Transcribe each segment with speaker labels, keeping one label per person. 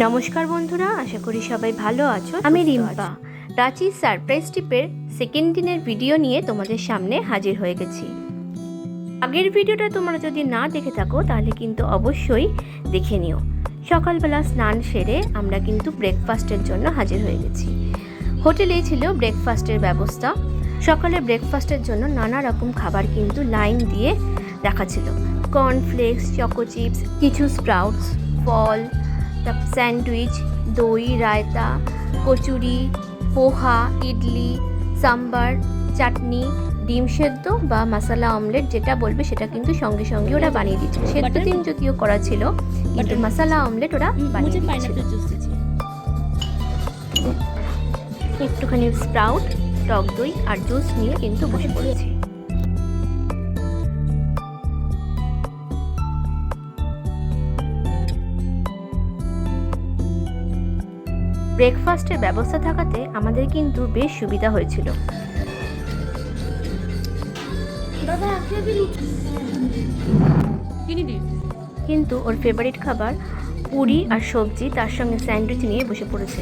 Speaker 1: নমস্কার বন্ধুরা আশা করি সবাই ভালো আছো। আমি রিম্পা। রাঁচি সারপ্রাইজ টিপের সেকেন্ড দিনের ভিডিও নিয়ে তোমাদের সামনে হাজির হয়ে গেছি। আগের ভিডিওটা তোমরা যদি না দেখে থাকো তাহলে কিন্তু অবশ্যই দেখে নিও। সকালবেলা স্নান সেরে আমরা কিন্তু ব্রেকফাস্টের জন্য হাজির হয়ে গেছি। হোটেলেই ছিল ব্রেকফাস্টের ব্যবস্থা। সকালে ব্রেকফাস্টের জন্য নানা রকম খাবার কিন্তু লাইন দিয়ে রাখা ছিল। কর্নফ্লেক্স চকো চিপস কিছু স্প্রাউটস ফল তারপর স্যান্ডউইচ দই রায়তা কচুরি পোহা ইডলি সাম্বার চাটনি ডিম সেদ্ধ বা মশালা অমলেট যেটা বলবে সেটা কিন্তু সঙ্গে সঙ্গে ওরা বানিয়ে দিচ্ছে। সেদ্ধ দিন যদিও করা ছিল কিন্তু মশালা অমলেট ওরা বানিয়ে
Speaker 2: দিচ্ছে।
Speaker 1: একটুখানি স্প্রাউট টক দই আর জুস নিয়ে কিন্তু বসে পড়েছে। ব্রেকফাস্টের ব্যবস্থা থাকাতে আমাদের কিন্তু বেশ সুবিধা হয়েছিল। কিন্তু ওর ফেভারিট খাবার পুরি আর সবজি তার সঙ্গে স্যান্ডউইচ নিয়ে বসে পড়েছে।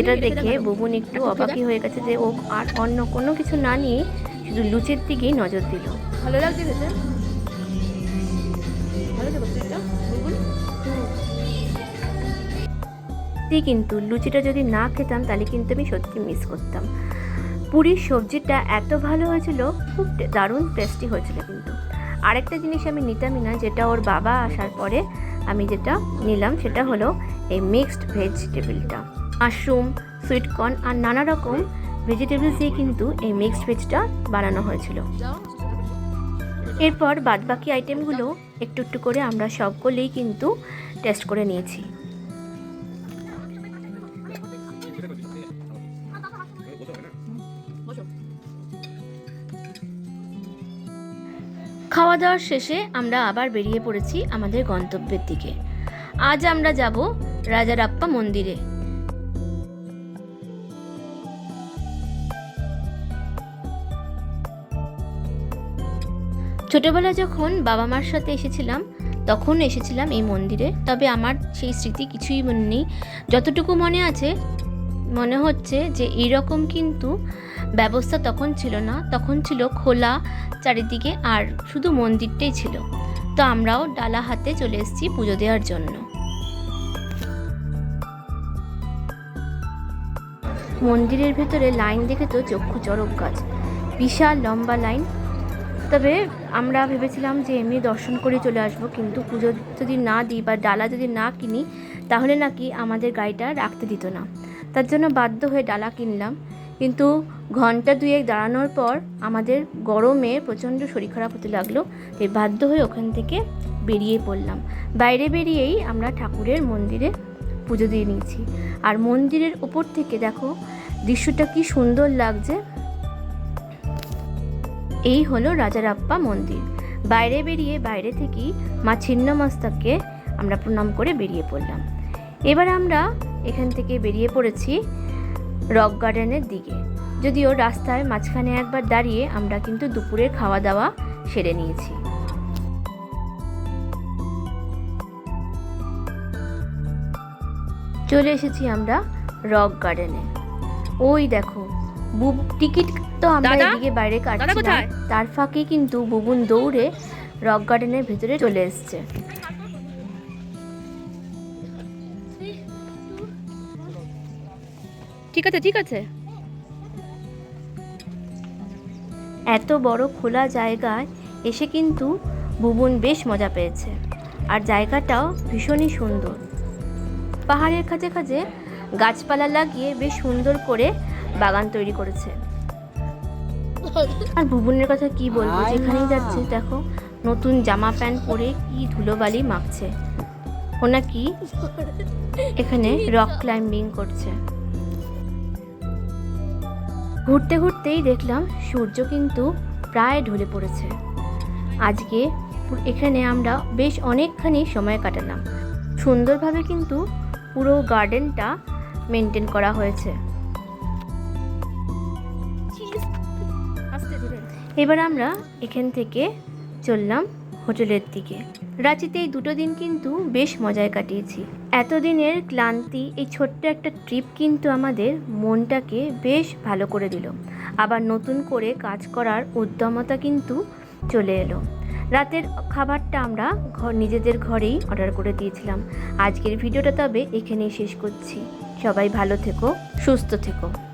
Speaker 2: এটা
Speaker 1: দেখে বুবুন একটু অবাকি হয়ে গেছে যে ও আর অন্য কোনো কিছু না নিয়ে শুধু লুচির দিকেই নজর দিল।
Speaker 2: ভালো লাগছে ভালো
Speaker 1: সত্যি কিন্তু লুচিটা যদি না খেতাম, তাহলে কিন্তু আমি সত্যি মিস করতাম। পুরীর সবজিটা এত ভালো হয়েছিল, খুব দারুণ টেস্টি হয়েছিল কিন্তু। আরেকটা জিনিস আমি নিতামই না, যেটা ওর বাবা আসার পরে আমি যেটা নিলাম, সেটা হলো এই মিক্সড ভেজিটেবলটা মাশরুম সুইটকর্ন আর নানা রকম ভেজিটেবলস দিয়ে কিন্তু এই মিক্সড ভেজটা বানানো হয়েছিল। এরপর বাদবাকি আইটেমগুলো একটু একটু করে আমরা সবগুলোই কিন্তু টেস্ট করে নিয়েছি। খাওয়া দাওয়ার শেষে আমরা আবার বেরিয়ে পড়েছি আমাদের গন্তব্যের দিকে। আজ আমরা যাব রাজারাপ্পা মন্দিরে। ছোটবেলা যখন বাবা মার সাথে এসেছিলাম, তখন এসেছিলাম এই মন্দিরে। তবে আমার সেই স্মৃতি কিছুই মনে নেই। যতটুকু মনে আছে, মনে হচ্ছে যে এইরকম কিন্তু ব্যবস্থা তখন ছিল না, তখন ছিল খোলা চারিদিকে আর শুধু মন্দিরটাই ছিল। তো আমরাও ডালা হাতে চলে এসেছি পুজো দেওয়ার জন্য। মন্দিরের ভেতরে লাইন দেখে তো চক্ষু চরক গাছ। বিশাল লম্বা লাইন। তবে আমরা ভেবেছিলাম যে এমনি দর্শন করে চলে আসব, কিন্তু পুজো যদি না দিই বা ডালা যদি না কিনি, তাহলে নাকি আমাদের গাড়িটা রাখতে দিত না। তার জন্য বাধ্য হয়ে ডালা কিনলাম। কিন্তু ঘণ্টা দুয়েক দাঁড়ানোর পর আমাদের গরমে প্রচণ্ড শরীর খারাপ হতে লাগল, তাই বাধ্য হয়ে ওখান থেকে বেরিয়ে পড়লাম। বাইরে বেরিয়েই আমরা ঠাকুরের মন্দিরে পুজো দিয়ে নিয়েছি। আর মন্দিরের ওপর থেকে দেখো, দৃশ্যটা কি সুন্দর লাগছে। এই হলো রাজারাপ্পা মন্দির। বাইরে বেরিয়ে বাইরে থেকেই মা ছিন্নমস্তাকে আমরা প্রণাম করে বেরিয়ে পড়লাম। এবার আমরা এখান থেকে বেরিয়ে পড়েছি রক গার্ডেনের দিকে। যদিও রাস্তায় মাঝখানে একবার দাঁড়িয়ে আমরা কিন্তু দুপুরের খাওয়া দাওয়া সেরে নিয়েছি। চলে এসেছি আমরা রক গার্ডেনে। ওই দেখো বুব টিকিট তো আমরা এদিকে বাইরে কাটছিলাম। তার ফাঁকে কিন্তু বুবুন দৌড়ে রক গার্ডেনের ভেতরে চলে এসছে।
Speaker 2: ঠিক আছে ঠিক আছে।
Speaker 1: এত বড় খোলা জায়গায় এসে কিন্তু বুবুন বেশ মজা পেয়েছে। আর জায়গাটাও ভীষণই সুন্দর। পাহাড়ের কাছে কাছে গাছপালা লাগিয়ে বেশ সুন্দর করে বাগান তৈরি করেছে। আর বুবুনের কথা কি বলব? যেখানেই যাচ্ছে দেখো নতুন জামা প্যান্ট পরে কি ধুলোবালি মাখছে। ও নাকি এখানে রক ক্লাইম্বিং করছে। ঘুরতে ঘুরতেই দেখলাম সূর্য কিন্তু প্রায় ঢলে পড়েছে। আজকে এখানে আমরা বেশ অনেকখানি সময় কাটালাম। সুন্দরভাবে কিন্তু পুরো গার্ডেনটা মেনটেন করা হয়েছে। এবার আমরা এখান থেকে চললাম হোটেলের দিকে। রাঁচিতে এই দুটো দিন কিন্তু বেশ মজায় কাটিয়েছি। এতদিনের ক্লান্তি, এই ছোট্ট একটা ট্রিপ কিন্তু আমাদের মনটাকে বেশ ভালো করে দিল। আবার নতুন করে কাজ করার উদ্যমতা কিন্তু চলে এলো। রাতের খাবারটা আমরা ঘর নিজেদের ঘরেই অর্ডার করে দিয়েছিলাম। আজকের ভিডিওটা তবে এখানেই শেষ করছি। সবাই ভালো থেকো, সুস্থ থেকো।